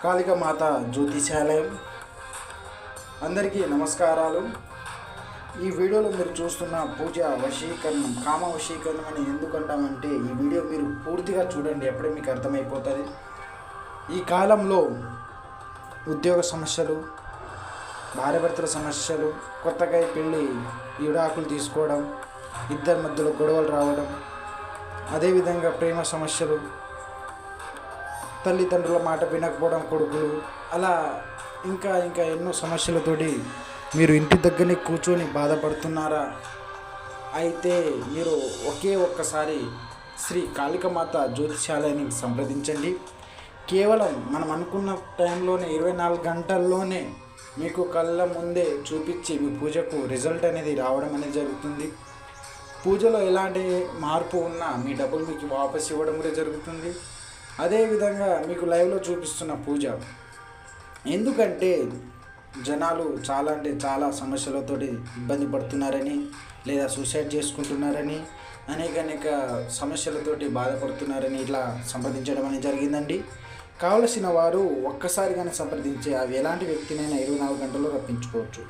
కాళిక మాత జ్యోతిషాలయం. అందరికీ నమస్కారాలు. ఈ వీడియోలో మీరు చూస్తున్న పూజ వశీకరణం కామ వశీకరణం అని ఎందుకంటామంటే ఈ వీడియో మీరు పూర్తిగా చూడండి అప్పుడే మీకు అర్థమైపోతుంది. ఈ కాలంలో ఉద్యోగ సమస్యలు భార్యభర్తల సమస్యలు కొత్తగా పెళ్ళి విడాకులు తీసుకోవడం ఇద్దరి మధ్యలో గొడవలు రావడం అదేవిధంగా ప్రేమ సమస్యలు తల్లిదండ్రుల మాట వినకపోవడం కొడుకులు అలా ఇంకా ఇంకా ఎన్నో సమస్యలతోటి మీరు ఇంటి దగ్గరనే కూర్చొని బాధపడుతున్నారా? అయితే మీరు ఒకే ఒక్కసారి శ్రీ కాళికమాత జ్యోతిషాలయాన్ని సంప్రదించండి. కేవలం మనం అనుకున్న టైంలోనే ఇరవై నాలుగు గంటల్లోనే మీకు కళ్ళ ముందే చూపించి మీ పూజకు రిజల్ట్ అనేది రావడం అనేది జరుగుతుంది. పూజలో ఎలాంటి మార్పు ఉన్నా మీ డబ్బులు మీకు వాపస్ ఇవ్వడం కూడా జరుగుతుంది. అదేవిధంగా మీకు లైవ్లో చూపిస్తున్న పూజ. ఎందుకంటే జనాలు చాలా అంటే చాలా సమస్యలతోటి ఇబ్బంది పడుతున్నారని లేదా సూసైడ్ చేసుకుంటున్నారని అనేక అనేక సమస్యలతోటి బాధపడుతున్నారని ఇట్లా సంప్రదించడం అనేది జరిగిందండి. కావలసిన వారు ఒక్కసారి కానీ సంప్రదించి అవి ఎలాంటి వ్యక్తినైనా ఇరవై నాలుగు గంటల్లో రప్పించుకోవచ్చు.